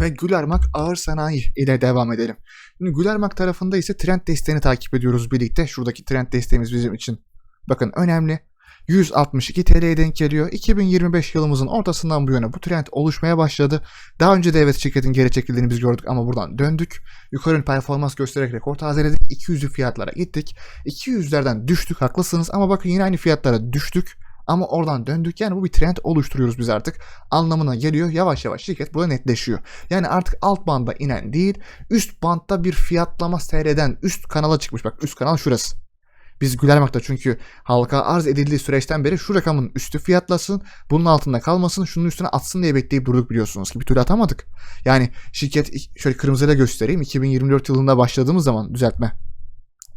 Ve Gülermak Ağır Sanayi ile devam edelim. Şimdi Gülermak tarafında ise trend desteğini takip ediyoruz birlikte. Şuradaki trend desteğimiz bizim için bakın önemli. 162 TL'ye denk geliyor. 2025 yılımızın ortasından bu yana bu trend oluşmaya başladı. Daha önce de evet şirketin geri çekildiğini biz gördük ama buradan döndük. Yukarı performans göstererek rekor tazeledik. 200'lü fiyatlara gittik. 200'lerden düştük haklısınız ama bakın yine aynı fiyatlara düştük. Ama oradan döndük yani bu bir trend oluşturuyoruz biz artık anlamına geliyor. Yavaş yavaş şirket burada netleşiyor. Yani artık alt banda inen değil üst bantta bir fiyatlama seyreden üst kanala çıkmış. Bak üst kanal şurası. Biz Gülermak'ta çünkü halka arz edildiği süreçten beri şu rakamın üstü fiyatlasın, bunun altında kalmasın, şunun üstüne atsın diye bekleyip durduk biliyorsunuz ki bir türlü atamadık. Yani şirket şöyle kırmızıyla göstereyim 2024 yılında başladığımız zaman düzeltme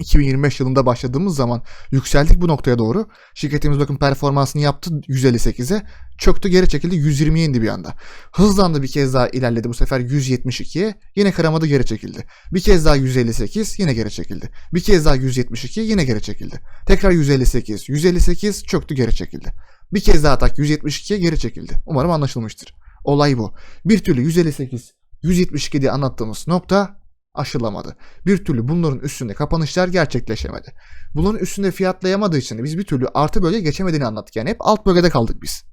2025 yılında başladığımız zaman yükseldik bu noktaya doğru. Şirketimiz bakın performansını yaptı 158'e. Çöktü geri çekildi 120'ye indi bir anda. Hızlandı bir kez daha ilerledi bu sefer 172'ye. Yine kıramadı geri çekildi. Bir kez daha 158 yine geri çekildi. Bir kez daha 172 yine geri çekildi. Tekrar 158 158 çöktü geri çekildi. Bir kez daha atak 172'ye geri çekildi. Umarım anlaşılmıştır. Olay bu. Bir türlü 158 172 diye anlattığımız nokta aşılamadı. Bir türlü bunların üstünde kapanışlar gerçekleşemedi. Bunların üstünde fiyatlayamadığı için biz bir türlü artı bölge geçemediğini anlattık. Yani hep alt bölgede kaldık biz.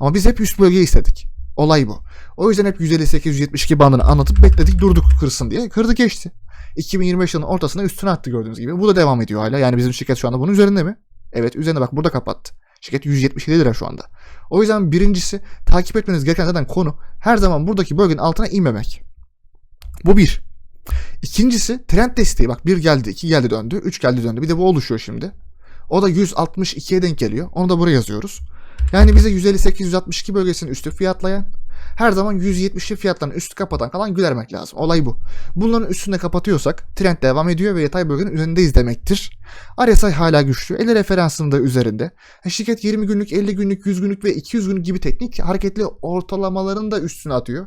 Ama biz hep üst bölgeyi istedik. Olay bu. O yüzden hep 158-172 bandını anlatıp bekledik durduk kırsın diye. Kırdı geçti. 2025 yılının ortasında üstüne attı gördüğünüz gibi. Bu da devam ediyor hala. Yani bizim şirket şu anda bunun üzerinde mi? Evet üzerinde bak burada kapattı. Şirket 177 lira şu anda. O yüzden birincisi takip etmeniz gereken zaten konu her zaman buradaki bölgenin altına inmemek. Bu bir. İkincisi trend desteği. Bak bir geldi, iki geldi döndü, üç geldi döndü. Bir de bu oluşuyor şimdi. O da 162'ye denk geliyor. Onu da buraya yazıyoruz. Yani bize 158-162 bölgesinin üstü fiyatlayan, her zaman 170'li fiyatların üstü kapatan kalan gülermek lazım. Olay bu. Bunların üstünde kapatıyorsak trend devam ediyor ve yatay bölgenin üzerindeyiz demektir. RSI hala güçlü. 50 referansının da üzerinde. E, Şirket 20 günlük, 50 günlük, 100 günlük ve 200 günlük gibi teknik hareketli ortalamaların da üstüne atıyor.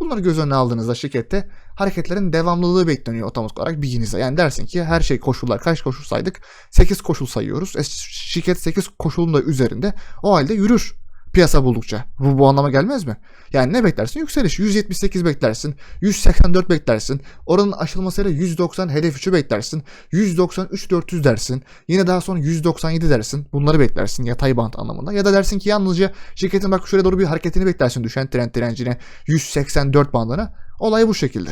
Bunları göz önüne aldığınızda şirkette hareketlerin devamlılığı bekleniyor otomatik olarak bilginize. Yani dersin ki her şey koşullar kaç koşul saydık? 8 koşul sayıyoruz. E, şirket 8 koşulun da üzerinde. O halde yürür piyasa buldukça. Bu, bu anlama gelmez mi? Yani ne beklersin? Yükseliş. 178 beklersin. 184 beklersin. Oranın aşılmasıyla 190 hedef 3'ü beklersin. 193 400 dersin. Yine daha sonra 197 dersin. Bunları beklersin yatay bant anlamında. Ya da dersin ki yalnızca şirketin bak şuraya doğru bir hareketini beklersin düşen trend direncine 184 bandına. Olay bu şekilde.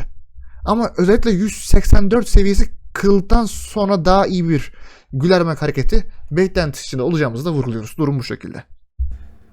Ama özellikle 184 seviyesi kırıldıktan sonra daha iyi bir gülermek hareketi beklenti olacağımızı da vurguluyoruz. Durum bu şekilde.